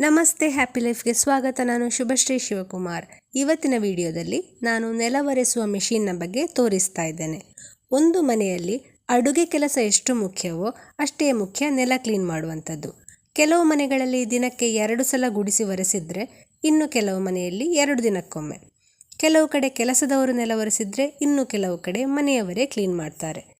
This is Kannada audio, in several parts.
ನಮಸ್ತೆ ಹ್ಯಾಪಿ ಲೈಫ್ಗೆ ಸ್ವಾಗತ. ನಾನು ಶುಭಶ್ರೀ ಶಿವಕುಮಾರ್. ಇವತ್ತಿನ ವಿಡಿಯೋದಲ್ಲಿ ನಾನು ನೆಲ ಒರೆಸುವ ಮೆಷಿನ್ನ ಬಗ್ಗೆ ತೋರಿಸ್ತಾ ಇದ್ದೇನೆ. ಒಂದು ಮನೆಯಲ್ಲಿ ಅಡುಗೆ ಕೆಲಸ ಎಷ್ಟು ಮುಖ್ಯವೋ ಅಷ್ಟೇ ಮುಖ್ಯ ನೆಲ ಕ್ಲೀನ್ ಮಾಡುವಂಥದ್ದು. ಕೆಲವು ಮನೆಗಳಲ್ಲಿ ದಿನಕ್ಕೆ ಎರಡು ಸಲ ಗುಡಿಸಿ ಒರೆಸಿದ್ರೆ ಇನ್ನು ಕೆಲವು ಮನೆಯಲ್ಲಿ ಎರಡು ದಿನಕ್ಕೊಮ್ಮೆ. ಕೆಲವು ಕಡೆ ಕೆಲಸದವರು ನೆಲ ಒರೆಸಿದ್ರೆ ಇನ್ನು ಕೆಲವು ಕಡೆ ಮನೆಯವರೇ ಕ್ಲೀನ್ ಮಾಡ್ತಾರೆ.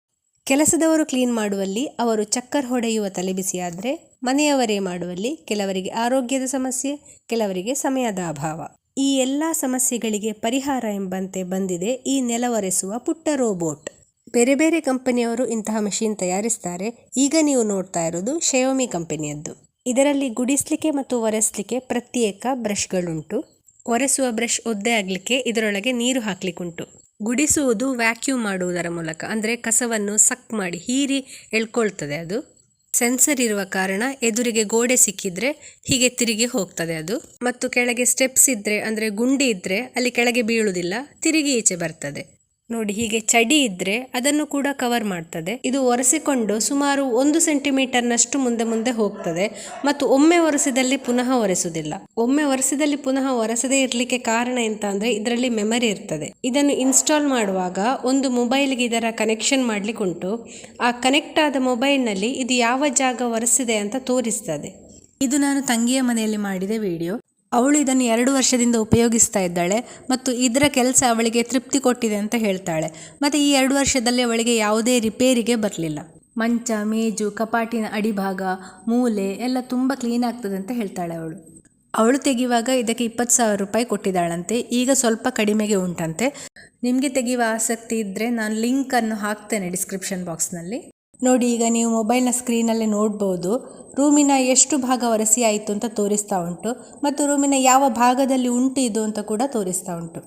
ಕೆಲಸದವರು ಕ್ಲೀನ್ ಮಾಡುವಲ್ಲಿ ಅವರು ಚಕ್ಕರ್ ಹೊಡೆಯುವ ತಲೆಬಿಸಿಯಾದರೆ ಮನೆಯವರೇ ಮಾಡುವಲ್ಲಿ ಕೆಲವರಿಗೆ ಆರೋಗ್ಯದ ಸಮಸ್ಯೆ, ಕೆಲವರಿಗೆ ಸಮಯದ ಅಭಾವ. ಈ ಎಲ್ಲ ಸಮಸ್ಯೆಗಳಿಗೆ ಪರಿಹಾರ ಎಂಬಂತೆ ಬಂದಿದೆ ಈ ನೆಲವರೆಸುವ ಪುಟ್ಟ ರೋಬೋಟ್. ಬೇರೆ ಬೇರೆ ಕಂಪನಿಯವರು ಇಂತಹ ಮಷೀನ್ ತಯಾರಿಸ್ತಾರೆ. ಈಗ ನೀವು ನೋಡ್ತಾ ಇರೋದು ಶಯೋಮಿ ಕಂಪನಿಯದ್ದು. ಇದರಲ್ಲಿ ಗುಡಿಸ್ಲಿಕ್ಕೆ ಮತ್ತು ಒರೆಸ್ಲಿಕ್ಕೆ ಪ್ರತ್ಯೇಕ ಬ್ರಷ್ಗಳುಂಟು. ಒರೆಸುವ ಬ್ರಷ್ ಒದ್ದೆ ಆಗಲಿಕ್ಕೆ ಇದರೊಳಗೆ ನೀರು ಹಾಕ್ಲಿಕ್ಕುಂಟು. ಗುಡಿಸುವುದು ವ್ಯಾಕ್ಯೂಮ್ ಮಾಡುವುದರ ಮೂಲಕ, ಅಂದರೆ ಕಸವನ್ನು ಸಕ್ ಮಾಡಿ ಹೀರಿ ಎಳ್ಕೊಳ್ತದೆ ಅದು. ಸೆನ್ಸರ್ ಇರುವ ಕಾರಣ ಎದುರಿಗೆ ಗೋಡೆ ಸಿಕ್ಕಿದ್ರೆ ಹೀಗೆ ತಿರುಗಿ ಹೋಗ್ತದೆ ಅದು. ಮತ್ತು ಕೆಳಗೆ ಸ್ಟೆಪ್ಸ್ ಇದ್ರೆ, ಅಂದ್ರೆ ಗುಂಡಿ ಇದ್ರೆ, ಅಲ್ಲಿ ಕೆಳಗೆ ಬೀಳುವುದಿಲ್ಲ, ತಿರುಗಿ ಈಚೆ ಬರ್ತದೆ. ನೋಡಿ, ಹೀಗೆ ಚಡಿ ಇದ್ರೆ ಅದನ್ನು ಕೂಡ ಕವರ್ ಮಾಡ್ತದೆ. ಇದು ಒರೆಸಿಕೊಂಡು ಸುಮಾರು ಒಂದು ಸೆಂಟಿಮೀಟರ್ನಷ್ಟು ಮುಂದೆ ಮುಂದೆ ಹೋಗ್ತದೆ ಮತ್ತು ಒಮ್ಮೆ ಒರೆಸಿದಲ್ಲಿ ಪುನಃ ಒರೆಸುವುದಿಲ್ಲ. ಒಮ್ಮೆ ಒರೆಸಿದಲ್ಲಿ ಪುನಃ ಒರೆಸದೇ ಇರಲಿಕ್ಕೆ ಕಾರಣ ಎಂತ ಅಂದ್ರೆ ಇದರಲ್ಲಿ ಮೆಮರಿ ಇರ್ತದೆ. ಇದನ್ನು ಇನ್ಸ್ಟಾಲ್ ಮಾಡುವಾಗ ಒಂದು ಮೊಬೈಲ್ಗೆ ಇದರ ಕನೆಕ್ಷನ್ ಮಾಡ್ಲಿಕ್ಕೆ ಉಂಟು. ಆ ಕನೆಕ್ಟ್ ಆದ ಮೊಬೈಲ್ನಲ್ಲಿ ಇದು ಯಾವ ಜಾಗ ಒರೆಸಿದೆ ಅಂತ ತೋರಿಸ್ತದೆ. ಇದು ನಾನು ತಂಗಿಯ ಮನೆಯಲ್ಲಿ ಮಾಡಿದ ವಿಡಿಯೋ ಅವಳು ಇದನ್ನು ಎರಡು ವರ್ಷದಿಂದ ಉಪಯೋಗಿಸ್ತಾ ಇದ್ದಾಳೆ ಮತ್ತು ಇದರ ಕೆಲಸ ಅವಳಿಗೆ ತೃಪ್ತಿ ಕೊಟ್ಟಿದೆ ಅಂತ ಹೇಳ್ತಾಳೆ. ಮತ್ತು ಈ ಎರಡು ವರ್ಷದಲ್ಲಿ ಅವಳಿಗೆ ಯಾವುದೇ ರಿಪೇರಿಗೆ ಬರಲಿಲ್ಲ. ಮಂಚ, ಮೇಜು, ಕಪಾಟಿನ ಅಡಿಭಾಗ, ಮೂಲೆ ಎಲ್ಲ ತುಂಬ ಕ್ಲೀನ್ ಆಗ್ತದೆ ಅಂತ ಹೇಳ್ತಾಳೆ ಅವಳು. ಅವಳು ತೆಗೆಯುವಾಗ ಇದಕ್ಕೆ ಇಪ್ಪತ್ತು ಸಾವಿರ ರೂಪಾಯಿ ಕೊಟ್ಟಿದ್ದಾಳಂತೆ. ಈಗ ಸ್ವಲ್ಪ ಕಡಿಮೆಗೆ ಉಂಟಂತೆ. ನಿಮಗೆ ತೆಗೆಯುವ ಆಸಕ್ತಿ ಇದ್ದರೆ ನಾನು ಲಿಂಕನ್ನು ಹಾಕ್ತೇನೆ ಡಿಸ್ಕ್ರಿಪ್ಷನ್ ಬಾಕ್ಸ್ನಲ್ಲಿ ನೋಡಿ, ಈಗ ನೀವು ಮೊಬೈಲ್ನ ಸ್ಕ್ರೀನಲ್ಲೇ ನೋಡ್ಬೋದು. ರೂಮಿನ ಎಷ್ಟು ಭಾಗ ಒರೆಸಿ ಆಯಿತು ಅಂತ ತೋರಿಸ್ತಾ ಉಂಟು. ಮತ್ತು ರೂಮಿನ ಯಾವ ಭಾಗದಲ್ಲಿ ಉಂಟು ಇದು ಅಂತ ಕೂಡ ತೋರಿಸ್ತಾ ಉಂಟು.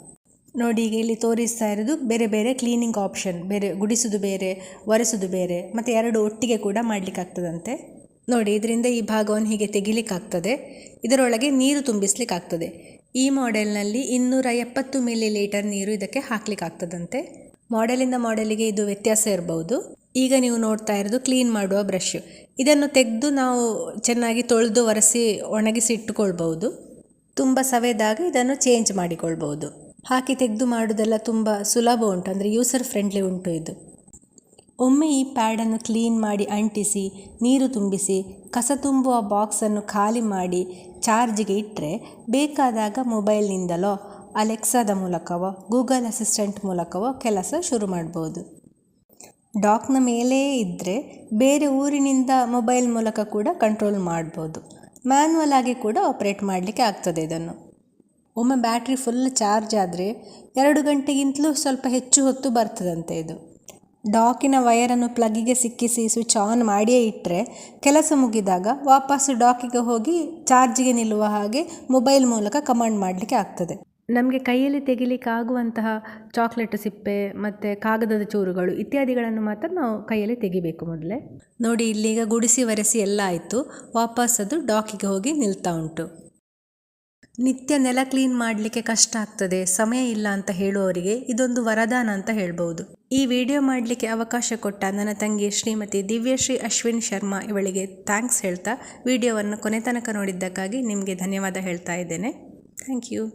ನೋಡಿ, ಈಗ ಇಲ್ಲಿ ತೋರಿಸ್ತಾ ಇರೋದು ಬೇರೆ ಬೇರೆ ಕ್ಲೀನಿಂಗ್ ಆಪ್ಷನ್. ಬೇರೆ ಗುಡಿಸೋದು ಬೇರೆ, ಒರೆಸೋದು ಬೇರೆ, ಮತ್ತು ಎರಡು ಒಟ್ಟಿಗೆ ಕೂಡ ಮಾಡಲಿಕ್ಕಾಗ್ತದಂತೆ. ನೋಡಿ, ಇದರಿಂದ ಈ ಭಾಗವನ್ನು ಹೀಗೆ ತೆಗಿಲಿಕ್ಕಾಗ್ತದೆ. ಇದರೊಳಗೆ ನೀರು ತುಂಬಿಸ್ಲಿಕ್ಕಾಗ್ತದೆ. ಈ ಮಾಡೆಲ್ನಲ್ಲಿ ಇನ್ನೂರ ಎಪ್ಪತ್ತು ಮಿಲಿ ಲೀಟರ್ ನೀರು ಇದಕ್ಕೆ ಹಾಕ್ಲಿಕ್ಕಾಗ್ತದಂತೆ. ಮಾಡೆಲಿಂದ ಮಾಡೆಲಿಗೆ ಇದು ವ್ಯತ್ಯಾಸ ಇರಬಹುದು ಈಗ ನೀವು ನೋಡ್ತಾ ಇರೋದು ಕ್ಲೀನ್ ಮಾಡುವ ಬ್ರಷ್ ಇದನ್ನು ತೆಗೆದು ನಾವು ಚೆನ್ನಾಗಿ ತೊಳೆದು ಒರೆಸಿ ಒಣಗಿಸಿ ಇಟ್ಟುಕೊಳ್ಬಹುದು. ತುಂಬ ಸವೆದಾಗ ಇದನ್ನು ಚೇಂಜ್ ಮಾಡಿಕೊಳ್ಬಹುದು. ಹಾಕಿ ತೆಗೆದು ಮಾಡೋದೆಲ್ಲ ತುಂಬ ಸುಲಭ ಉಂಟು, ಅಂದರೆ ಯೂಸರ್ ಫ್ರೆಂಡ್ಲಿ ಉಂಟು ಇದು. ಒಮ್ಮೆ ಈ ಪ್ಯಾಡನ್ನು ಕ್ಲೀನ್ ಮಾಡಿ ಅಂಟಿಸಿ, ನೀರು ತುಂಬಿಸಿ, ಕಸ ತುಂಬುವ ಬಾಕ್ಸನ್ನು ಖಾಲಿ ಮಾಡಿ ಚಾರ್ಜಿಗೆ ಇಟ್ಟರೆ ಬೇಕಾದಾಗ ಮೊಬೈಲ್ನಿಂದಲೋ ಅಲೆಕ್ಸಾದ ಮೂಲಕವೋ ಗೂಗಲ್ ಅಸಿಸ್ಟೆಂಟ್ ಮೂಲಕವೋ ಕೆಲಸ ಶುರು ಮಾಡ್ಬೋದು ಡಾಕ್ನ ಮೇಲೆಯೇ ಇದ್ದರೆ ಬೇರೆ ಊರಿನಿಂದ ಮೊಬೈಲ್ ಮೂಲಕ ಕೂಡ ಕಂಟ್ರೋಲ್ ಮಾಡ್ಬೋದು. ಮ್ಯಾನ್ವಲ್ ಆಗಿ ಕೂಡ ಆಪ್ರೇಟ್ ಮಾಡಲಿಕ್ಕೆ ಆಗ್ತದೆ ಇದನ್ನು. ಒಮ್ಮೆ ಬ್ಯಾಟ್ರಿ ಫುಲ್ ಚಾರ್ಜ್ ಆದರೆ ಎರಡು ಗಂಟೆಗಿಂತಲೂ ಸ್ವಲ್ಪ ಹೆಚ್ಚು ಹೊತ್ತು ಬರ್ತದಂತೆ ಇದು. ಡಾಕಿನ ವಯರನ್ನು ಪ್ಲಗ್ಗಿಗೆ ಸಿಕ್ಕಿಸಿ ಸ್ವಿಚ್ ಆನ್ ಮಾಡಿಯೇ ಇಟ್ಟರೆ ಕೆಲಸ ಮುಗಿದಾಗ ವಾಪಸ್ಸು ಡಾಕಿಗೆ ಹೋಗಿ ಚಾರ್ಜಿಗೆ ನಿಲ್ಲುವ ಹಾಗೆ ಮೊಬೈಲ್ ಮೂಲಕ ಕಮಾಂಡ್ ಮಾಡಲಿಕ್ಕೆ ಆಗ್ತದೆ. ನಮಗೆ ಕೈಯಲ್ಲಿ ತೆಗಿಲಿಕ್ಕೆ ಆಗುವಂತಹ ಚಾಕ್ಲೇಟ್ ಸಿಪ್ಪೆ ಮತ್ತು ಕಾಗದದ ಚೂರುಗಳು ಇತ್ಯಾದಿಗಳನ್ನು ಮಾತ್ರ ನಾವು ಕೈಯಲ್ಲಿ ತೆಗಿಬೇಕು ಮೊದಲೇ. ನೋಡಿ, ಇಲ್ಲಿಗ ಗುಡಿಸಿ ಒರೆಸಿ ಎಲ್ಲ ಆಯಿತು. ವಾಪಸ್ ಅದು ಡಾಕಿಗೆ ಹೋಗಿ ನಿಲ್ತಾ ಉಂಟು. ನಿತ್ಯ ನೆಲ ಕ್ಲೀನ್ ಮಾಡಲಿಕ್ಕೆ ಕಷ್ಟ ಆಗ್ತದೆ, ಸಮಯ ಇಲ್ಲ ಅಂತ ಹೇಳುವವರಿಗೆ ಇದೊಂದು ವರದಾನ ಅಂತ ಹೇಳ್ಬೋದು ಈ ವಿಡಿಯೋ ಮಾಡಲಿಕ್ಕೆ ಅವಕಾಶ ಕೊಟ್ಟ ನನ್ನ ತಂಗಿ ಶ್ರೀಮತಿ ದಿವ್ಯಶ್ರೀ ಅಶ್ವಿನ್ ಶರ್ಮಾ ಇವಳಿಗೆ ಥ್ಯಾಂಕ್ಸ್ ಹೇಳ್ತಾ, ವಿಡಿಯೋವನ್ನು ಕೊನೆ ತನಕ ನೋಡಿದ್ದಕ್ಕಾಗಿ ನಿಮಗೆ ಧನ್ಯವಾದ ಹೇಳ್ತಾ ಇದ್ದೇನೆ. Thank you